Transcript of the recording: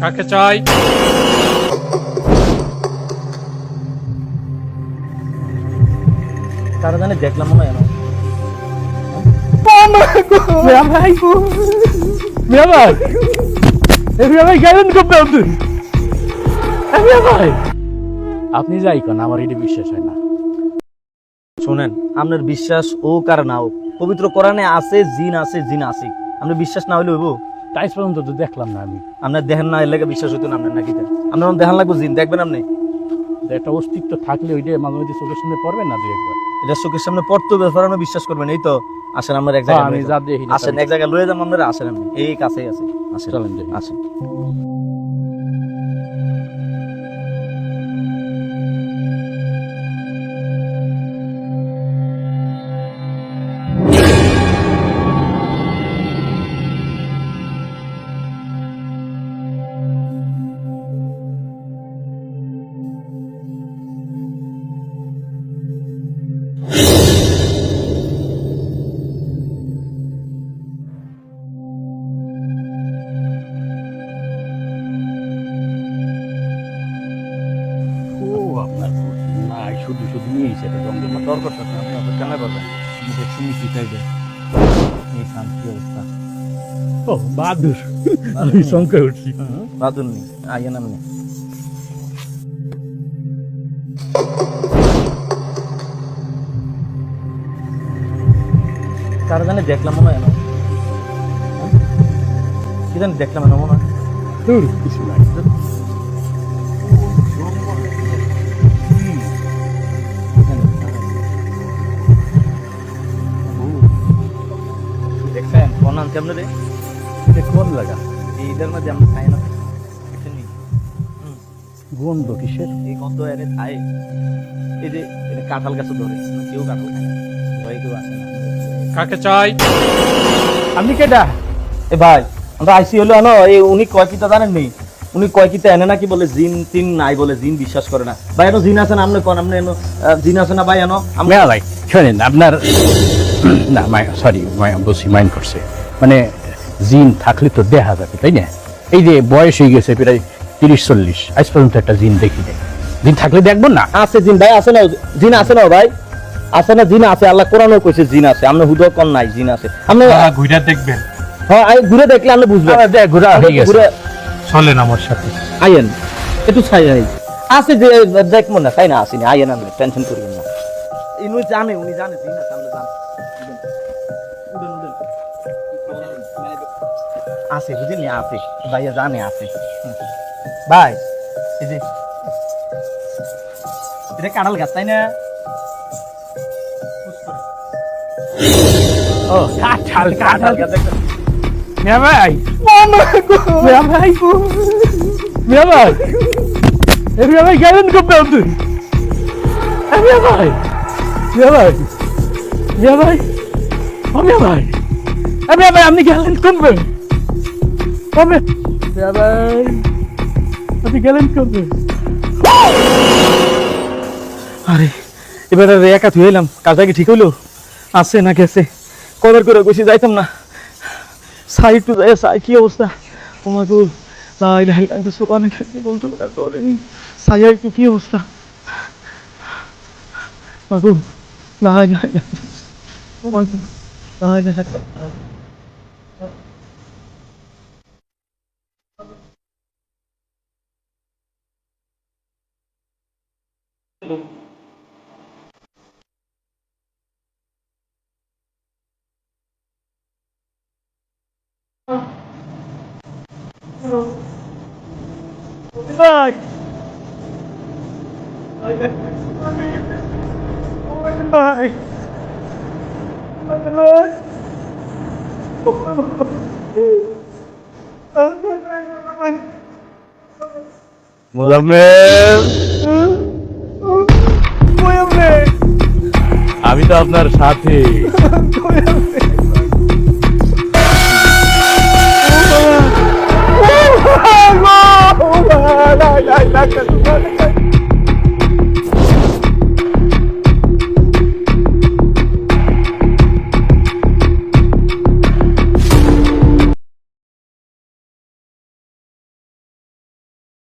কাকে চাই? তারা জানে দেখলাম মনে হয় না। ভাই মিয়া ভাই এ ভাই গেলেন কবে আপনি এ ভাই আপনি যাই কোন আমার এটা বিশ্বাস হয় না। শোনেন আপনার বিশ্বাস ও কার না হোক। পবিত্র কোরআনে আছে জিন আছে জিন আছে। আপনার বিশ্বাস না হইলে হইব? তাইস পর্যন্ত তো দেখলাম না আমি। আপনার দেখেন না এর লেগে বিশ্বাস হইতো না আপনার নাকি আপনার দেখান লাগবো জিন দেখবেন আপনি? একটা অস্তিত্ব থাকলে ওইটা মাঝে মাঝে চোখের সামনে পড়বেন না দুই একবার। এটা চোখের সামনে পড়তো ব্যাপার আপনি বিশ্বাস করবেন এই তো আসেন আমার এক জায়গায় আমি যা দেখি আসেন এক জায়গায় লয়ে যাম আপনারা আসেন আপনি। এই কাছেই আছে আসেন আসেন। আপনার না শুধু শুধু নিয়ে সেটা জঙ্গল দর করতেছেন আপনি অপেক্ষা না করবেন আমি দেখছি নি কি চাইবে এই শান্তি অবস্থা। ও বাহাদুর। আমি শঙ্কায় উঠছি। বাদুন নি আইয়েন আপনি কারা জানি দেখলাম মনে হয় না? কি জানি দেখলাম না মনে হয়? দূর কিছু নাই। আপনারে কোন লাগা? এইটার মধ্যে আমরা খাই না গন্ধ কিসের? এই গন্ধ এনে খাই এই যে কাঁঠাল গাছে ধরে। কেউ কাঁঠাল খায় ভয় কেউ আসে না। কাকে চাই? আপনি কেডা? এ ভাই আমরা আইসি হলো আনো এই উনি কয় কিতা জানেন নি উনি কয় কিতা এনে নাকি বলে জিন তিন নাই বলে জিন বিশ্বাস করে না। ভাই এনো জিন আছে না? আপনি কোন? আপনি এনো জিন আছে না ভাই এনো? আমি ভাই শোনেন আপনার না সরি বসি মাইন্ড করছে। মানে জিন থাকলে তো দেখা যাবে তাই না? এই যে বয়স হয়ে গেছে প্রায় তিরিশ চল্লিশ আজ পর্যন্ত একটা জিন দেখি নাই। জিন থাকলে দেখব না? আছে জিন ভাই আছে না জিন আছে না ভাই? আছে না জিন আছে আল্লাহ কোরআনও কইছে জিন আছে আপনি হুদ কোন নাই জিন আছে। আপনি ঘুরে দেখবেন। হ্যাঁ আই ঘুরে দেখলে দেখ ঘুরা হয়ে গেছে। ঘুরে চলেন আমার সাথে। আইয়েন একটু ছাই আই। আছে যে দেখব না তাই না আসেনি আইয়েন আপনি টেনশন করবেন না। উনি জানে উনি জানে জিন আছে আমরা জানি। আছে বুঝলি? আছে ভাইয়া জানে আছে। ভাই এই যে এটা কাঁঠাল গাছ তাই না? ও কাঁঠাল কাঁঠাল গাছ একটা। মেয়া ভাই। মেয়া ভাই। মেয়া ভাই। এ মেয়া ভাই গেলেন কবে এ ভাই। মেয়া ভাই। মেয়া ভাই। ও মেয়া ভাই। এ ভাই আপনি গেলেন কবে কবে? ভাই আপনি গেলেন কবে? আরে, এবারে একা ধুয়ে এলাম। কাজটা কি ঠিক হইল? আছে না গেছে? কদর করে গুছি যাইতাম না। সাই একটু যাই সাই, কি অবস্থা? তোমার তো লাই লাই লাই তো সোকানে খেতে বলতো করে সাই একটু কি অবস্থা? মাগু লাই লাই লাই তোমার লাই ভাই ভাই মোজাম্মেল। আমি তো আপনার সাথে।